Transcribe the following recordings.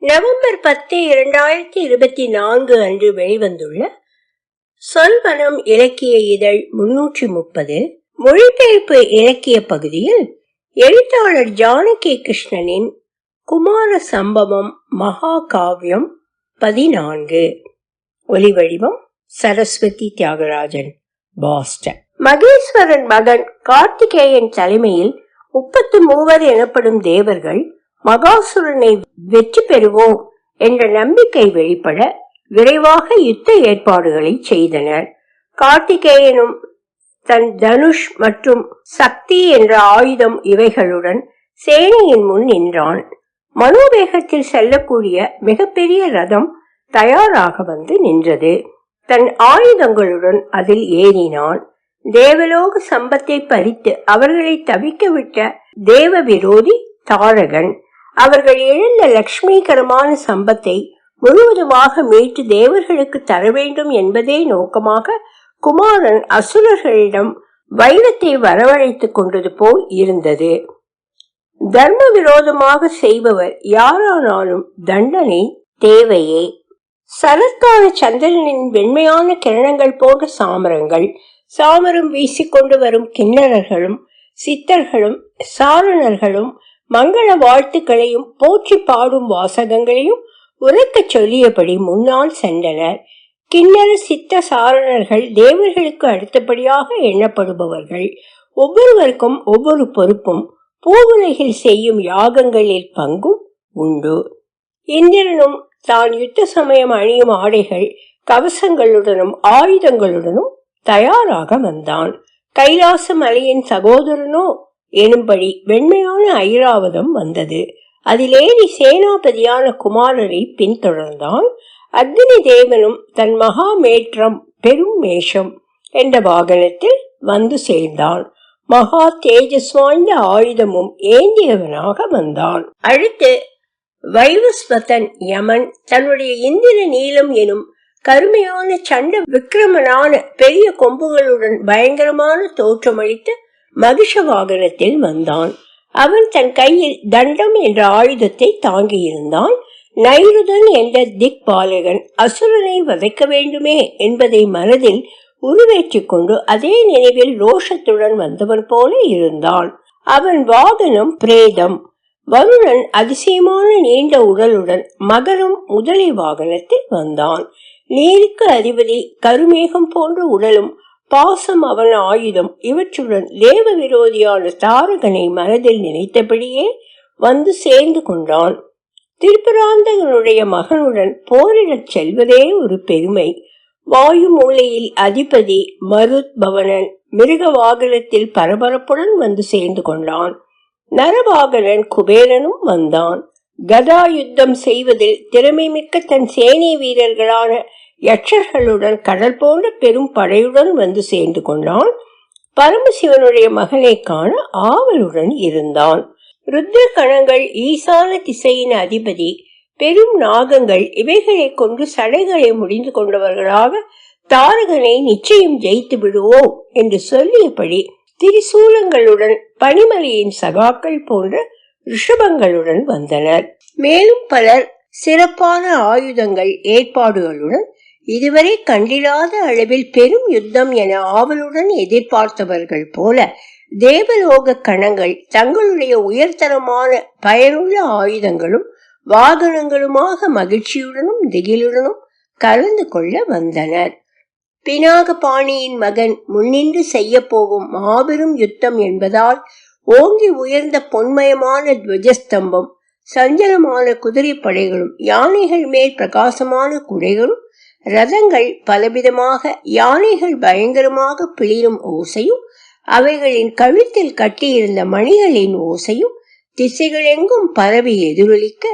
November பத்து இரண்டாயிரத்தி இருபத்தி நான்கு அன்று வெளிவந்துள்ள சொல்வனம் இலக்கிய இதழ் முன்னூற்றி முப்பது மொழிபெயர்ப்பு இலக்கிய பகுதியில் எழுத்தாளர் ஜானகி கிருஷ்ணனின் குமார சம்பவம் மகாகாவியம் பதினான்கு. பதினான்கு ஒலிவடிவம் சரஸ்வதி தியாகராஜன் பாஸ்டன். மகேஸ்வரன் மகன் கார்த்திகேயன் தலைமையில் முப்பத்து மூவர் எனப்படும் தேவர்கள் மகாசுரனை வெற்றி பெறுவோம் என்ற நம்பிக்கை வெளிப்பட விரைவாக யுத்த ஏற்பாடுகளை செய்தனர். கார்த்திகேயனும் தன் தனுஷ் மற்றும் சக்தி என்ற ஆயுதம் இவைகளுடன் சேனையின் முன் நின்றான். மனோவேகத்தில் செல்லக்கூடிய மிகப்பெரிய ரதம் தயாராக வந்து நின்றது. தன் ஆயுதங்களுடன் அதில் ஏறினான். தேவலோக சம்பத்தை பறித்து அவர்களை தவிக்க விட்ட தேவ விரோதி தாரகன் அவர்கள் இழந்த லட்சுமிகரமான சம்பத்தை முழுவதுமாக மீட்டு தேவர்களுக்கு தர வேண்டும் என்பதே நோக்கமாக குமாரன் அசுரர்களிடம் வைரத்தை வரவழைத்துக் கொண்டது போல் இருந்தது. தர்ம விரோதமாக செய்பவர் யாரானாலும் தண்டனை தேவையே. சரத்கால சந்திரனின் வெண்மையான கிரணங்கள் போன்ற சாமரங்கள் சாமரம் வீசிக்கொண்டு வரும் கிண்ணறர்களும் சித்தர்களும் சாரணர்களும் மங்கள வாழ்த்துக்களையும் போற்றி பாடும் வாசகங்களையும் உரைக்கச் சொல்லியபடி முன்னால் சென்றனர். கிண்ணற சித்த சாரணர்கள் தேவர்களுக்கு அடுத்தபடியாக எண்ணப்படுபவர்கள். ஒவ்வொருவருக்கும் ஒவ்வொரு பொறுப்பும் பூவுலகில் செய்யும் யாகங்களில் பங்கும் உண்டு. இந்திரனும் தான் யுத்த சமயம் அணியும் ஆடைகள் கவசங்களுடனும் ஆயுதங்களுடனும் தயாராக வந்தான். கைலாச மலையின் சகோதரனோ எனும்படி வெண்மையான ஐராவதம் வந்தது. அதிலேறி சேனாபதியான குமாரரை பின்தொடர்ந்தான். அக்னி தேவனும் தன் மகாமேற்றம் பெரும் மேஷம் என்ற வாகனத்தில் வந்து சேர்ந்தான். மகா தேஜஸ் வாய்ந்த ஆயுதமும் ஏந்தியவனாக வந்தான். அடுத்து வைவஸ்வதன் யமன் தன்னுடைய இந்திர நீலம் எனும் கருமையான சண்ட விக்கிரமனான பெரிய கொம்புகளுடன் பயங்கரமான தோற்றமளித்து மகிஷ வாகனத்தில் வந்தான். அவன் தன் கையில் தண்டம் என்ற ஆயுதத்தை தாங்கியிருந்தான். நைருதன் என்ற திக் பாலகன் அசுரனை வதைக்க வேண்டுமே என்பதை மனதில் உருவேற்றிக் கொண்டு அதே நினைவில் ரோஷத்துடன் வந்தவன் போல இருந்தான். அவன் வாகனம் பிரேதம். வருணன் அதிசயமான நீண்ட உடலுடன் மகனும் முதலை வாகனத்தில் வந்தான். நீருக்கு அதிபதி கருமேகம் போன்ற உடலும் பாசம் அவன் ஆயுதம். இவற்றுடன் தேவ விரோதியான தாரகனை மனதில் நினைத்தபடியே வந்து சேர்ந்து கொண்டான். திருப்பராந்தகனுடைய மகனுடன் போரிடச் செல்வதே ஒரு பெருமை. வாயு மூலையில் அதிபதி மருத் பவனன் மிருக வாகனத்தில் பரபரப்புடன் வந்து சேர்ந்து கொண்டான். நரவாகனன் குபேரனும் வந்தான். கதா யுத்தம் செய்வதில் திறமை மிக்க தன் சேனை வீரர்களான யட்சர்களுடன் கடல் போன்ற பெரும் படையுடன் வந்து சேர்ந்து கொண்டான். பரமசிவனுடைய மகனை காண ஆவலுடன் இருந்தான். ருத்ர கணங்கள் ஈசான திசையின் அதிபதி பெரும் நாகங்கள் இவைகளை கொண்டு சடைகளை முடிந்து கொண்டவர்களாக தாரகனை நிச்சயம் ஜெயித்து விடுவோம் என்று சொல்லியபடி திரிசூலங்களுடன் பனிமலையின் சகாக்கள் போன்ற ரிஷபங்களுடன் வந்தனர். மேலும் பலர் சிறப்பான ஆயுதங்கள் ஏற்பாடுகளுடன் இதுவரை கண்டிராத அளவில் பெரும் யுத்தம் என ஆவலுடன் எதிர்பார்த்தவர்கள் போல தேவலோக கணங்கள் தங்களுடைய உயர்தரமான பயனுள்ள ஆயுதங்களும் வாகனங்களுமாக மகிழ்ச்சியுடனும் திகிலுடனும் கலந்து கொள்ள வந்தனர். பினாகபாணியின் மகன் முன்னின்று செய்ய போகும் மாபெரும் யுத்தம் என்பதால் ஓங்கி உயர்ந்த பொன்மயமான துவஜஸ்தம்பம் சஞ்சலமான குதிரை படைகளும் யானைகள் மேல் பிரகாசமான குடைகளும் ரதங்கள் பலவிதமாக யானைகள் பயங்கரமாக பிளிரும் ஓசையும் அவைகளின் கழுத்தில் கட்டியிருந்த மணிகளின் ஓசையும் திசைகளெங்கும் பரவி எதிரொலிக்க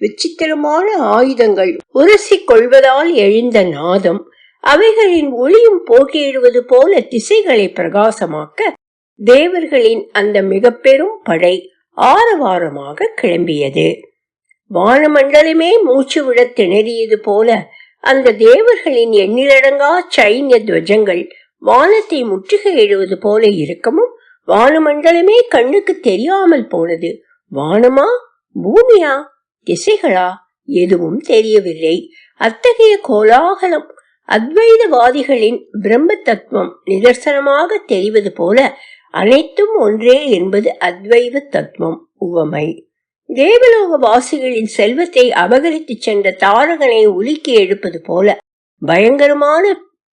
விசித்திரமான ஆயுதங்கள் உரசி கொள்வதால் எழுந்த நாதம் அவைகளின் ஒளியும் போட்டியிடுவது போல திசைகளை பிரகாசமாக்க தேவர்களின் அந்த மிக பெரும் படை ஆரவாரமாக கிளம்பியது. வானமண்டலமே மூச்சு விட திணறியது போல அந்த தேவர்களின் எண்ணிலடங்கா சைன்ய துவஜங்கள் வானத்தை முற்றுகையிடுவது போல இருக்கமும் வானமண்டலமே கண்ணுக்கு தெரியாமல் போனது. வானமா பூமியா திசைகளா எதுவும் தெரியவில்லை. அத்தகைய கோலாகலம் அத்வைதவாதிகளின் பிரம்ம தத்துவம் நிதர்சனமாக தெரிவது போல அனைத்தும் ஒன்றே என்பது அத்வைத தத்துவம் உவமை. தேவலோக வாசிகளின் செல்வத்தை அபகரித்து சென்ற தாரகனை உலுக்கி எடுப்பது போல பயங்கரமான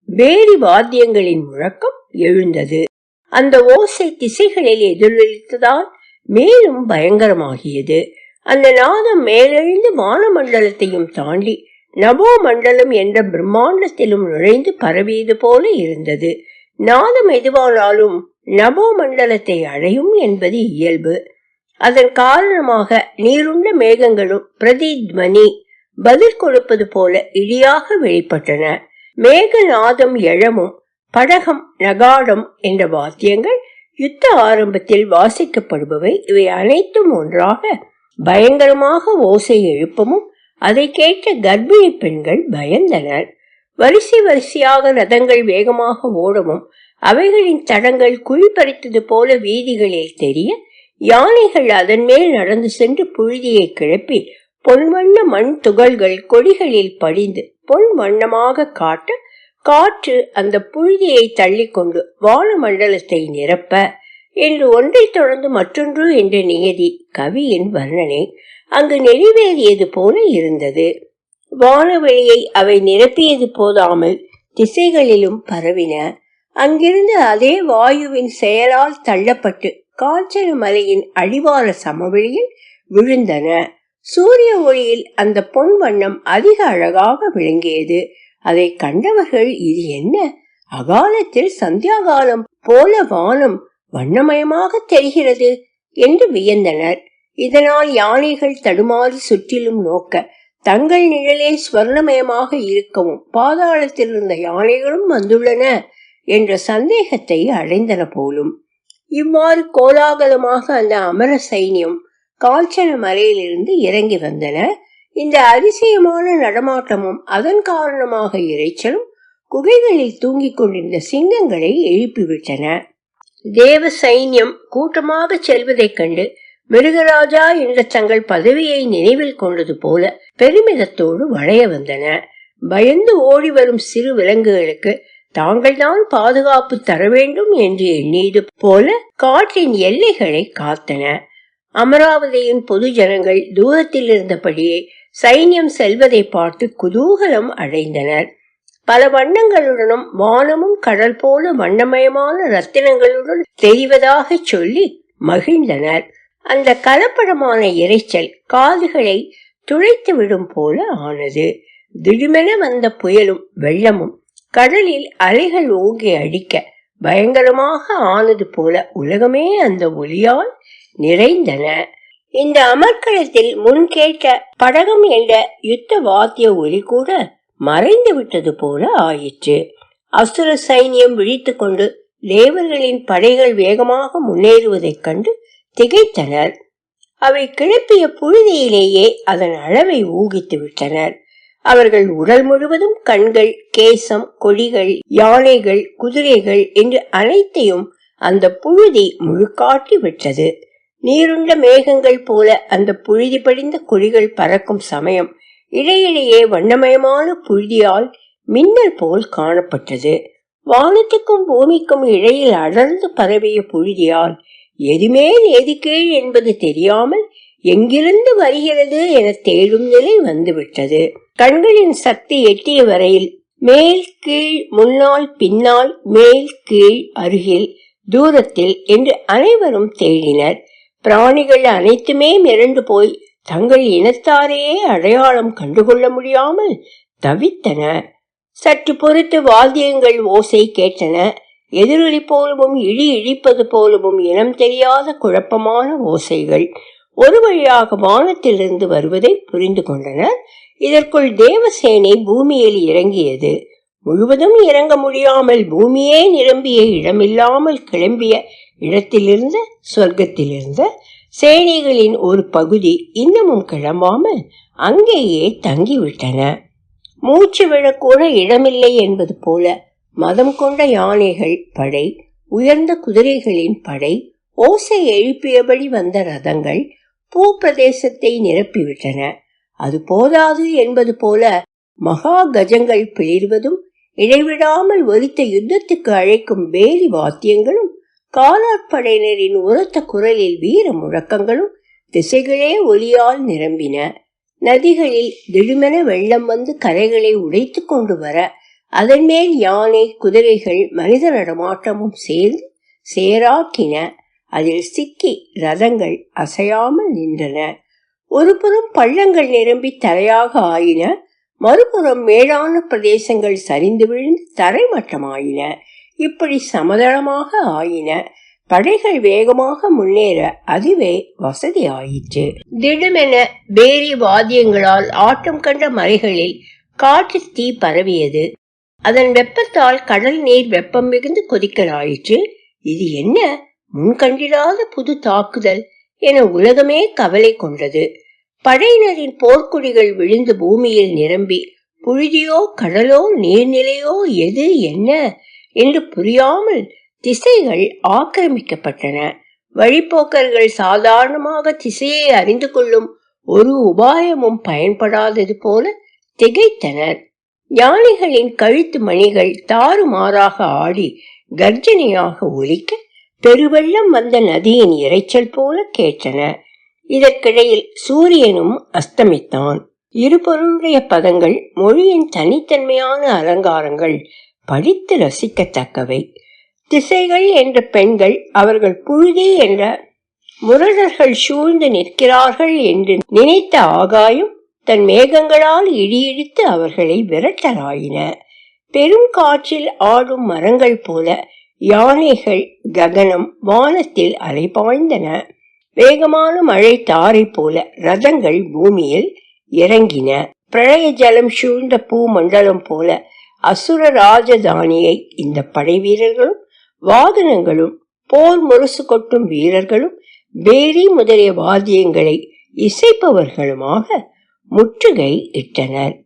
வேடி வாத்தியங்களின் முழக்கம் எழுந்தது. அந்த ஓசை திசைகளில் எதிரொலித்ததால் மேலும் பயங்கரமாகியது. அந்த நாதம் மேலெழுந்து வானமண்டலத்தையும் தாண்டி நபோ மண்டலம் என்ற பிரம்மாண்டத்திலும் நுழைந்து பரவியது போல இருந்தது. நாதம் எதுவானாலும் நபோ மண்டலத்தை அடையும் என்பது இயல்பு. அதன் காரணமாக நீருண்ட மேகங்களும் பிரதித்வனி பதில் கொடுப்பது போல இடியாக வெளிப்பட்டன. மேகநாதம் எழமும் படகம் நகாடம் என்ற வாத்தியங்கள் யுத்த ஆரம்பத்தில் வாசிக்கப்படுபவை. இவை அனைத்தும் ஒன்றாக பயங்கரமாக ஓசை எழுப்பமும் அதை கேட்ட கர்ப்பிணி பெண்கள் பயந்தனர். வரிசை வரிசையாக ரதங்கள் வேகமாக ஓடவும் அவைகளின் தடங்கள் குழி பறித்தது போல வீதிகளில் தெரிய யானைகள் அதன் மேல் நடந்து சென்று புழுதியை கிளப்பி பொன்வண்ண மண் துகள்கள் கொடிகளில் படிந்து பொன் வண்ணமாக காட்ட காற்று அந்த புழுதியை தள்ளிக்கொண்டு வானமண்டலத்தை நிரப்ப என்று ஒன்றை தொடர்ந்து மற்றொன்று என்ற நியதி கவியின் வர்ணனை அங்கு நிறைவேறியது போல இருந்தது. வானவெளியை அவை நிரப்பியது போதாமல் திசைகளிலும் பரவின. அங்கிருந்து அதே வாயுவின் செயலால் தள்ளப்பட்டு காய்ச்சல் மலையின் அடிவார சமவெளியில் விழுந்தன. சூரிய ஒளியில் அந்த பொன் வண்ணம் அதிக அழகாக விளங்கியது. அதை கண்டவர்கள் இது என்ன? அகாலத்தில் சந்தியாகாலம் போல வானம் வண்ணமயமாக தெரிகிறது என்று வியந்தனர். இதனால் யானைகள் தடுமாறி சுற்றிலும் நோக்க தங்கள் நிழலே ஸ்வர்ணமயமாக இருக்கவும் பாதாளத்தில் இருந்த யானைகளும் வந்துள்ளன என்ற சந்தேகத்தை அடைந்தன போலும். இவ்வாறு கோலாகலமாக அந்த அமர சைன்யம் கால்ச்சன மலையிலிருந்து இறங்கி வந்தன. இந்த அதிசயமான நடமாட்டமும் அதன் காரணமாக இறைச்சலும் குகைகளில் தூங்கிக் கொண்டிருந்த சிங்கங்களை எழுப்பிவிட்டன. தேவ சைன்யம் கூட்டமாக செல்வதைக் கண்டு மிருகராஜா என்ற தங்கள் பதவியை நினைவில் கொண்டது போல பெருமிதத்தோடு வளைய வந்தன. பயந்து ஓடி வரும் சிறு விலங்குகளுக்கு தாங்கள்தான் பாதுகாப்பு தர வேண்டும் என்று எண்ணியது போல காட்டின் எல்லைகளை காத்தன. அமராவதியின் பொது ஜனங்கள் தூரத்தில் இருந்தபடியே சைன்யம் செல்வதை பார்த்து குதூகலம் அடைந்தனர். பல வண்ணங்களுடனும் வானமும் கடல் போல வண்ணமயமான ரத்தினங்களுடன் தெரிவதாக சொல்லி மகிழ்ந்தனர். அந்த கலப்படமான இறைச்சல் காதுகளை துளைத்து விடும் போல ஆனது. திடுமென வந்த புயலும் வெள்ளமும் கடலில் அலைகள் ஓங்கி அடிக்க பயங்கரமாக ஆனது போல உலகமே அந்த ஒளியால் நிறைந்தன. இந்த அமர்க்களத்தில் முன் கேட்ட படகம் என்ற யுத்த வாத்திய ஒலி கூட மறைந்து விட்டது போல ஆயிற்று. அசுர சைன்யம் விழித்து கொண்டு தேவர்களின் படைகள் வேகமாக முன்னேறுவதைக் கண்டு திகைத்தனர். அவை கிளப்பிய புழுதியிலேயே அதன் அளவை ஊகித்து விட்டனர். அவர்கள் உடல் முழுவதும் கண்கள் கேசம் கொடிகள் யானைகள் குதிரைகள் என்று அனைத்தையும் அந்த புழுதி முழுக்காட்டி விட்டது. நீருண்ட மேகங்கள் போல அந்த புழுதி படிந்த கொடிகள் பறக்கும் சமயம் இடையிடையே வண்ணமயமான புழுதியால் மின்னல் போல் காணப்பட்டது. வானத்துக்கும் பூமிக்கும் இடையில் அடர்ந்து பரவிய புழுதியால் எதுமேல் எது கீழ் என்பது தெரியாமல் எங்கிருந்து வருகிறது என தேடும் நிலை வந்துவிட்டது. கண்களின் சக்தி எட்டிய வரையில் மேல் கீழ் முன்னால் பின்னால் மேல் கீழ் அருகில் தூரத்தில் என்று அனைவரும் தேடினர். பிராணிகள் அனைத்துமே மிரண்டு போய் தங்கள் இனத்தாரையே அடையாளம் கண்டுகொள்ள முடியாமல் தவித்தன. சற்று பொறுத்து வாத்தியங்கள் ஓசை கேட்டன. எதிரொலி போலவும் இழி இழிப்பது போலவும் இனம் தெரியாத குழப்பமான ஓசைகள். ஒரு வழியாக வானத்திலிருந்து வருவதை புரிந்து கொண்டனர். இதற்குள் தேவசேனை பூமியில் இறங்கியது. முழுவதும் இறங்க முடியாமல் பூமியே நிரம்பிய இடமில்லாமல் கிளம்பிய இடத்திலிருந்த சொர்க்கத்திலிருந்த சேனைகளின் ஒரு பகுதி இன்னமும் கிளம்பாமல் அங்கேயே தங்கிவிட்டன. மூச்சு விழக்கூட இடமில்லை என்பது போல மதம் கொண்ட யானைகள் படை உயர்ந்த குதிரைகளின் படை ஓசை எழுப்பியபடி வந்த ரதங்கள் பூ பிரதேசத்தை நிரப்பிவிட்டன. அது போதாது என்பது போல மகா கஜங்கள் பிளிர்வதும் இடைவிடாமல் ஒலித்த யுத்தத்துக்கு அழைக்கும் வேலி வாத்தியங்களும் காலாட்படையினரின் உரத்த குரலில் வீர முழக்கங்களும் திசைகளே ஒலியால் நிரம்பின. நதிகளில் திடுமென வெள்ளம் வந்து கரைகளை உடைத்து கொண்டு வர அதன் மேல் யானை குதிரைகள் மனித நடமாட்டமும் சேர்ந்து சேராக்கின. அதில் சிக்கி ரதங்கள் அசையாமல் நின்றன. ஒருபுறம் பள்ளங்கள் நிரம்பி தரையாக ஆயின. மறுபுறம் மேடான பிரதேசங்கள் சரிந்து விழுந்து தரைமட்டமாயின. இப்படி சமதளமாக ஆயின. படைகள் வேகமாக முன்னேற அதுவே வசதி ஆயிற்று திடமென வேரி வாத்தியங்களால் ஆட்டம் கண்ட மலைகளில் காற்று தீ பரவியது. அதன் வெப்பத்தால் கடல் நீர் வெப்பம் மிகுந்து கொதிக்கலாயிற்று. இது என்ன? முன்கண்டிராத புது தாக்குதல் என உலகமே கவலை கொண்டது. படையினரின் போர்க்குடிகள் விழுந்து பூமியில் நிரம்பி புழுதியோ கடலோ நீர்நிலையோ எது என்ன என்று புரியாமல் திசைகள் ஆக்கிரமிக்கப்பட்டன. வழிப்போக்கர்கள் சாதாரணமாக திசையை அறிந்து கொள்ளும் ஒரு உபாயமும் பயன்படாதது போல திகைத்தனர். யானைகளின் கழுத்து மணிகள் தாறுமாறாக ஆடி கர்ஜனையாக ஒலிக்க பெருவெள்ளம் வந்த நதியின் இரைச்சல் போல கேட்டன. இதற்கிடையில் சூரியனும் அஸ்தமித்தான். இருபொருளுடைய பதங்கள் மொழியின் தனித்தன்மையான அலங்காரங்கள் படித்து ரசிக்கத்தக்கவை. திசைகள் என்ற பெண்கள் அவர்கள் புழுதி என்ற முரடர்கள் சூழ்ந்து நிற்கிறார்கள் என்று நினைத்த ஆகாயம் தன் மேகங்களால் இடியிடித்து அவர்களை விரட்டலாயின. பெரும் காற்றில் ஆடும் மரங்கள் போல யானைகள் ககனம் வானத்தில் அலைபாய்ந்தன. வேகமான மழை தாரை போல ரதங்கள் பூமியில் இறங்கின. பிரளய ஜலம் சூழ்ந்த பூ மண்டலம் போல அசுர ராஜதானியை இந்த படை வீரர்களும் வாகனங்களும் போர் முரசு கொட்டும் வீரர்களும் பேரி முதலிய வாத்தியங்களை இசைப்பவர்களுமாக முற்றுகை இட்டனர்.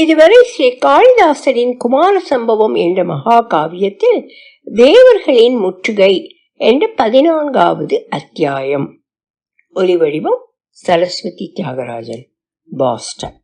இதுவரை ஸ்ரீ காளிதாசரின் குமார சம்பவம் என்ற மகா காவியத்தில் தேவர்களின் முற்றுகை என்ற பதினான்காவது அத்தியாயம். ஒலிவடிவம் சரஸ்வதி தியாகராஜன் பாஸ்டன்.